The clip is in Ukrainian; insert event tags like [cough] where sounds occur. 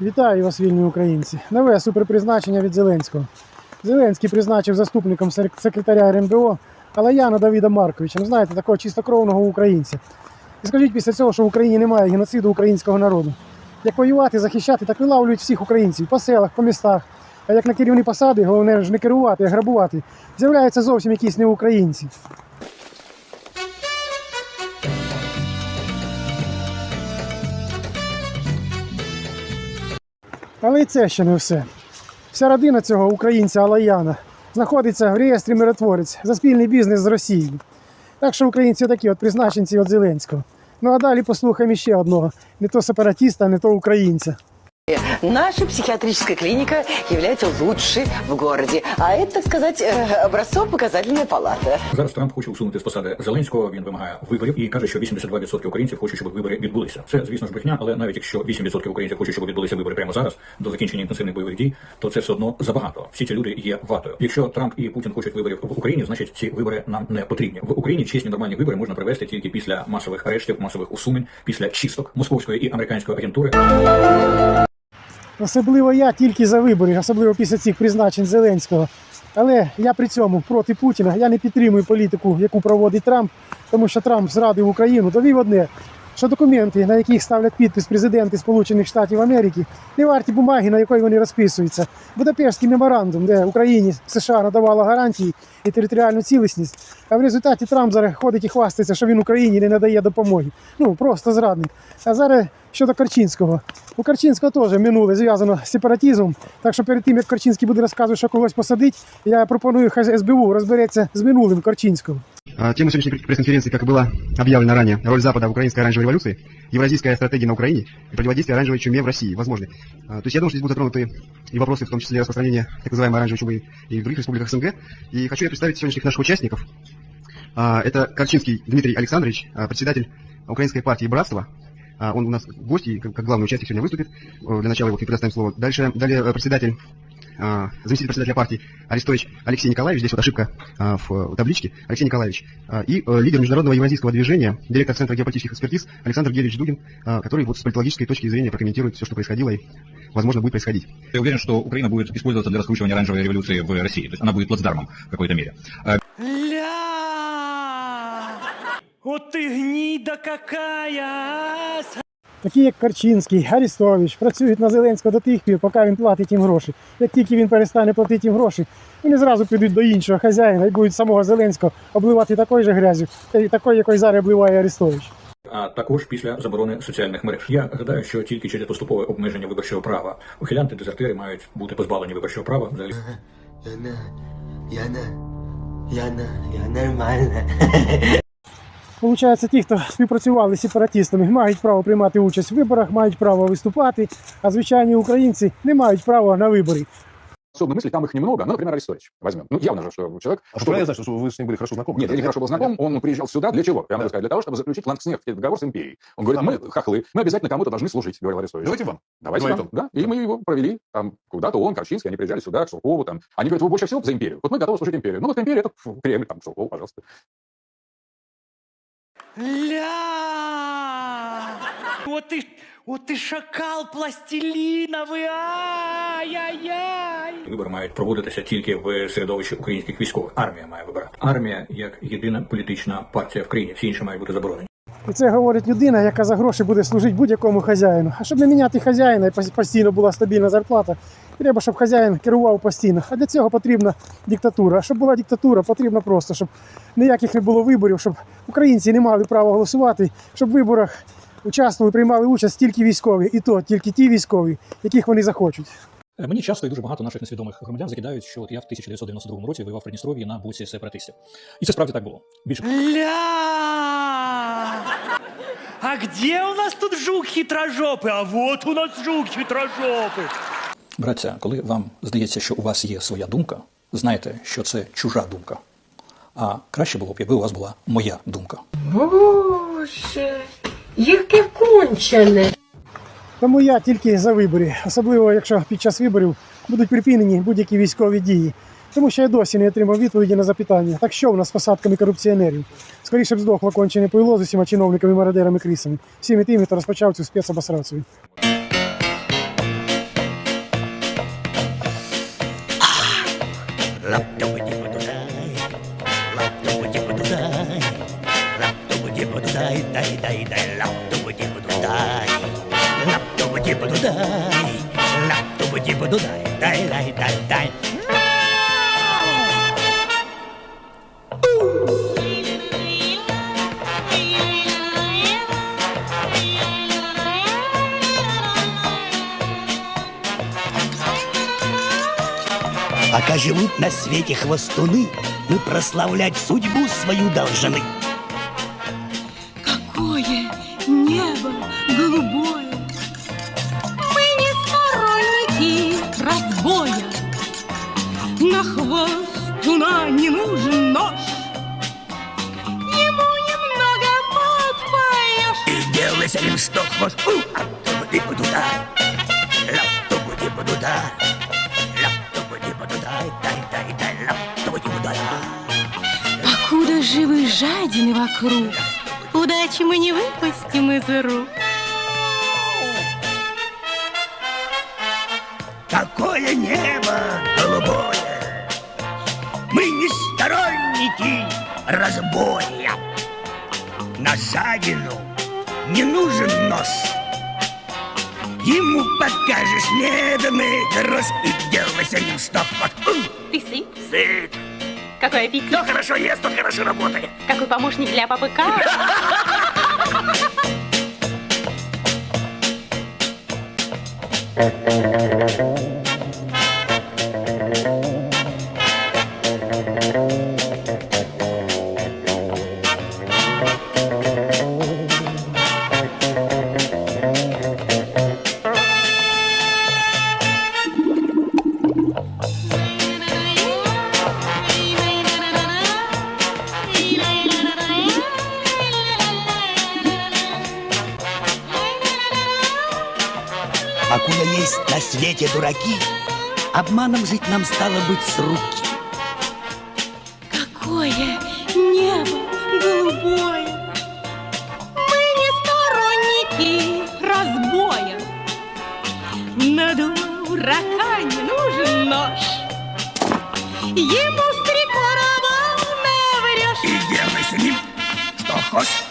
Вітаю вас, вільні українці. Нове суперпризначення від Зеленського. Зеленський призначив заступником секретаря РНБО Алаяна Давіда Марковича. Ну, знаєте, такого чистокровного українця. І скажіть після цього, що в Україні немає геноциду українського народу. Як воювати, захищати, так вилавлюють всіх українців по селах, по містах. А як на керівні посади, головне ж не керувати, а грабувати, з'являються зовсім якісь не Але і це ще не все. Вся родина цього українця Алаяна знаходиться в реєстрі миротворець за спільний бізнес з Росією. Так що українці такі от призначенці від Зеленського. Ну а далі послухаємо ще одного: не то сепаратіста, не то українця. Наша психиатрическая клиника является лучшей в городе. А это, так сказать, э, образцово-показательная палата. Зараз Трамп хоче усунути з посади Зеленського. Він вимагає виборів і каже, що 82% українців хочуть, щоб вибори відбулися. Це звісно ж брехня, але навіть якщо 8% українців хочуть, щоб відбулися вибори прямо зараз до закінчення інтенсивних бойових дій, то це все одно забагато. Всі ці люди є ватою. Якщо Трамп і Путін хочуть виборів в Україні, значить ці вибори нам не потрібні. В Україні чесні нормальні вибори можна провести тільки після масових арештів, масових усунень, після чисток московської і американської агентури. Особливо я тільки за вибори, особливо після цих призначень Зеленського. Але я при цьому проти Путіна. Я не підтримую політику, яку проводить Трамп, тому що Трамп зрадив Україну. Довів одне, що документи, на яких ставлять підпис президенти Сполучених Штатів Америки, не варті бумаги, на якої вони розписуються. Будапештський меморандум, де Україні США надавала гарантії і територіальну цілісність. А в результаті Трамп зараз ходить і хвастається, що він Україні не надає допомоги. Ну просто зрадник. А зараз щодо Корчинського. У Корчинського теж минуле зв'язано з сепаратизмом. Так що перед тим, як Корчинський буде розказувати, що когось посадить, я пропоную, хай СБУ розбереться з минулим Корчинського. А, Тема сегодняшней пресс-конференции, как и было объявлено ранее, роль Запада в украинской оранжевой революции, евразийская стратегия на Украине и противодействие оранжевой чуме в России, возможны. А, То есть я думаю, что здесь будут затронуты и вопросы, в том числе распространения так называемой оранжевой чумы и в других республиках СНГ. И хочу я представить сегодняшних наших участников. А, Это Корчинский Дмитрий Александрович, председатель Украинской партии «Братство». Он у нас гость и как как главный участник сегодня выступит. Э, Для начала его предоставим слово. Дальше, далее э, председатель а, заместитель председателя партии Арестович Алексей Николаевич, здесь вот ошибка а, в э, табличке, Алексей Николаевич, А, и э, лидер международного евразийского движения, директор Центра геополитических экспертиз Александр Геревич Дугин, а, который вот с политологической точки зрения прокомментирует все, что происходило и, возможно, будет происходить. Я уверен, что Украина будет использоваться для раскручивания оранжевой революции в России. То есть она будет плацдармом в какой-то мере. Ля! Вот ты гнида какая! Такі як Корчинський, Арістович, працюють на Зеленського до тих пір, поки він платить їм гроші. Як тільки він перестане платити їм гроші, вони зразу підуть до іншого хазяїна і будуть самого Зеленського обливати такою же грязю, та- такою, якою зараз обливає Арістович. а також після заборони соціальних мереж. Я гадаю, що тільки через поступове обмеження виборчого права ухилянти дезертири мають бути позбавлені виборчого права взагалі. Яна, Яна, Яна, я нормальна. [laughs] Получається, ті, хто співпрацювали з сепаратистами, мають право приймати участь в виборах, мають право виступати, а звичайні українці не мають права на вибори. Особые мысли, там их немного. Ну, например, Арестович возьмем. Ну, явно же, что человек... А чтобы- что я знаю, что вы с ним были хорошо знакомы? Нет, я не хорошо был знаком. Он приезжал сюда для чего? Я могу сказать, для того, чтобы заключить Лангснехтский договор с империей. Он говорит, мы хохлы, мы обязательно кому-то должны служить, говорил Арестович. Давайте вам. Давайте Говорит нам. Да, и мы его провели там куда-то, он, Корчинский, они приезжали сюда, к Суркову там. Они говорят, вы больше всего за империю. Вот мы готовы служить империи. Ну, вот империя, это фу, Кремль, там, Сурков, пожалуйста. Ля! Вот ты, вот ты шакал пластилиновый! Ай-яй-яй! Вибори мають проводитися тільки в середовищі українських військових. Армія має вибирати. Армія як єдина політична партія в країні. Всі інші мають бути заборонені. І це говорить людина, яка за гроші буде служити будь-якому хазяїну. А щоб не міняти хазяїна і постійно була стабільна зарплата, треба, щоб хазяїн керував постійно. А для цього потрібна диктатура. А щоб була диктатура, потрібно просто, щоб ніяких не було виборів, щоб українці не мали права голосувати, щоб в виборах участвували, приймали участь тільки військові, і то тільки ті військові, яких вони захочуть. Е, Мені часто і дуже багато наших несвідомих громадян закидають, що от я в 1992 році воював в Придністров'ї на боці сепаратистів. І це справді так було. Більше Ля! А где у нас тут жук хитрожопый? А вот у нас жук хитрожопый. браття, коли вам здається, що у вас є своя думка, знайте, що це чужа думка. А краще було б, якби у вас була моя думка. Боже, яке кончене. Тому я тільки за вибори, особливо якщо під час виборів будуть припинені будь-які військові дії тому що я досі не отримав відповіді на запитання, так що в нас з посадками корупціонерів. Скоріше б здохло кончене пуйло з усіма чиновниками, мародерами, крісами, всіми тими, хто розпочав цю спецобосрацію. Дай, дай, дай, дай. Пока живут на свете хвостуны, мы прославлять судьбу свою должны. Делай с ним что хочешь. У, а тупу-ди-буду-да, ляп-тупу-ди-буду-да, ляп-тупу-ди-буду-дай, дай-дай-дай, ляп-тупу-ди-буду-да. Покуда живы жадины вокруг, Удачи мы не выпустим из рук. Какое небо голубое! Мы не сторонники разбоя. На жадину не нужен нож. Ему покажешь медный грош и делай с ним хочешь. Ты сыт? Сыт. Какой аппетит? Кто хорошо ест, тот хорошо работает. Какой помощник для папы Кар? [laughs] Покуда есть на свете дураки, обманом жить нам стало быть с руки. Какое небо голубое! Мы не сторонники разбоя. На дурака не нужен нож. Ему с три короба наврешь. И делай с ним что хочешь.